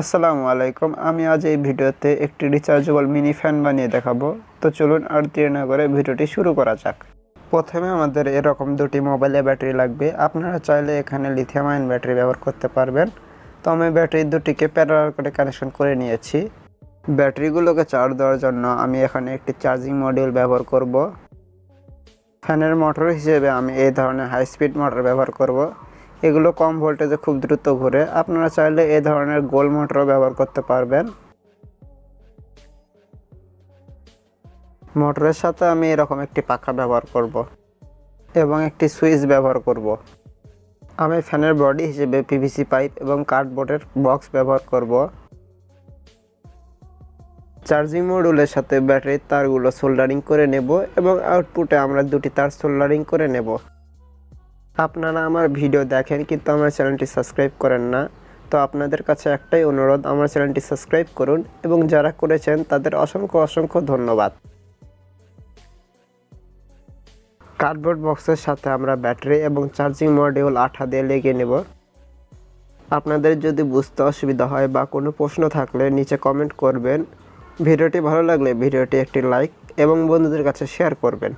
আসসালামু আলাইকুম। আমি আজ এই ভিডিওতে একটি রিচার্জেবল মিনি ফ্যান বানিয়ে দেখাবো। তো চলুন আর দেরি না করে ভিডিওটি শুরু করা যাক। প্রথমে আমাদের এরকম দুটি মোবাইলে ব্যাটারি লাগবে। আপনারা চাইলে এখানে লিথিয়াম আয়ন ব্যাটারি ব্যবহার করতে পারবেন। তো আমি ব্যাটারি দুটিকে প্যারালাল করে কানেকশন করে নিয়েছি। ব্যাটারিগুলোকে চার্জ দেওয়ার জন্য আমি এখানে একটি চার্জিং মডিউল ব্যবহার করব। ফ্যানের মোটর হিসেবে আমি এই ধরনের হাই স্পিড মোটর ব্যবহার করব। এগুলো কম ভোল্টেজে খুব দ্রুত ঘুরে। আপনারা চাইলে এ ধরনের গোল মোটরও ব্যবহার করতে পারবেন। মোটরের সাথে আমি এরকম একটি পাখা ব্যবহার করব এবং একটি সুইচ ব্যবহার করব। আমি ফ্যানের বডি হিসেবে পিভিসি পাইপ এবং কার্ডবোর্ডের বক্স ব্যবহার করব। চার্জিং মডিউলের সাথে ব্যাটারির তারগুলো সোল্ডারিং করে নেব এবং আউটপুটে আমরা দুটি তার সোল্ডারিং করে নেব। আপনারা আমার ভিডিও দেখেন, কিন্তু আমার চ্যানেলটি সাবস্ক্রাইব করেন না। তো আপনাদের কাছে একটাই অনুরোধ, আমার চ্যানেলটি সাবস্ক্রাইব করুন এবং যারা করেছেন, তাদের অসংখ্য অসংখ্য ধন্যবাদ। কার্ডবোর্ড বক্সের সাথে আমরা ব্যাটারি এবং চার্জিং মডিউল আঠা দিয়ে লেগে নেব। আপনাদের যদি বুঝতে অসুবিধা হয় বা কোনো প্রশ্ন থাকলে নিচে কমেন্ট করবেন। ভিডিওটি ভালো লাগলে ভিডিওটি একটি লাইক এবং বন্ধুদের কাছে শেয়ার করবেন।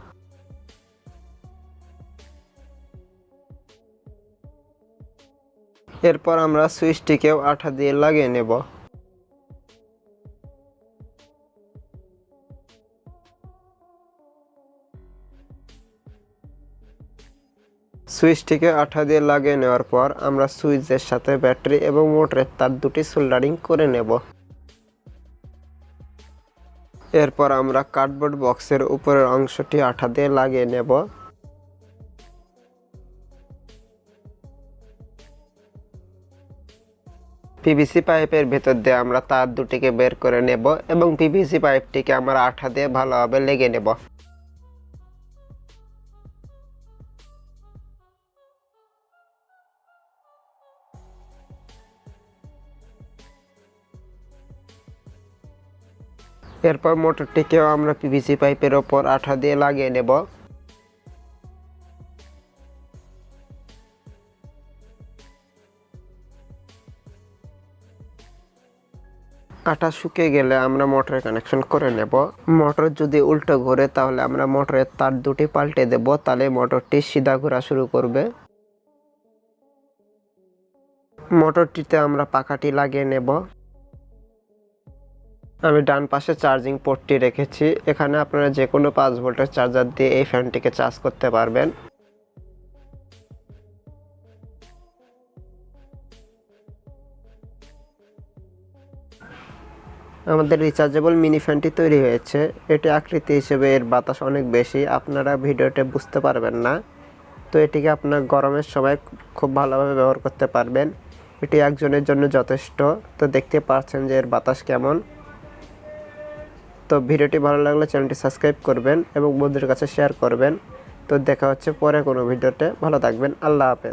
এরপর আমরা সুইচটিকেও আঠা দিয়ে লাগিয়ে নেব। সুইচটিকে আঠা দিয়ে লাগিয়ে নেওয়ার পর আমরা সুইচের সাথে ব্যাটারি এবং মোটরের তার দুটি সোল্ডারিং করে নেব। এরপর আমরা কার্ডবোর্ড বক্সের উপরের অংশটি আঠা দিয়ে লাগিয়ে নেব। পিভিসি পাইপের ভেতর দিয়ে আমরা তার দুটিকে বের করে নেব এবং পিভিসি পাইপটিকে আমরা আঠা দিয়ে ভালোভাবে লেগে নেব। এরপর মোটরটিকেও আমরা পিভিসি পাইপের ওপর আঠা দিয়ে লাগিয়ে নেব। আটা শুকিয়ে গেলে আমরা মোটরের কানেকশন করে নেব। মোটর যদি উল্টো ঘোরে তাহলে আমরা মোটরের তার দুটি পাল্টে দেব, তাহলে মোটরটি সিধা ঘোরা শুরু করবে। মোটরটিতে আমরা পাখাটি লাগিয়ে নেব। আমি ডান পাশে চার্জিং পোর্টটি রেখেছি। এখানে আপনারা যে কোনো পাঁচ ভোল্টের চার্জার দিয়ে এই ফ্যানটিকে চার্জ করতে পারবেন। আমাদের রিচার্জেবল মিনি ফ্যানটি তৈরি হয়েছে। এটি আকৃতি হিসেবে এর বাতাস অনেক বেশি। আপনারা ভিডিওতে বুঝতে পারবেন না। তো এটিকে আপনার গরমের সময় খুব ভালোভাবে ব্যবহার করতে পারবেন। এটি একজনের জন্য যথেষ্ট। তো দেখতে পাচ্ছেন যে এর বাতাস কেমন। তো ভিডিওটি ভালো লাগলে চ্যানেলটি সাবস্ক্রাইব করবেন এবং বন্ধুদের কাছে শেয়ার করবেন। তো দেখা হচ্ছে পরে কোনো ভিডিওতে। ভালো থাকবেন। আল্লাহ হাফেজ।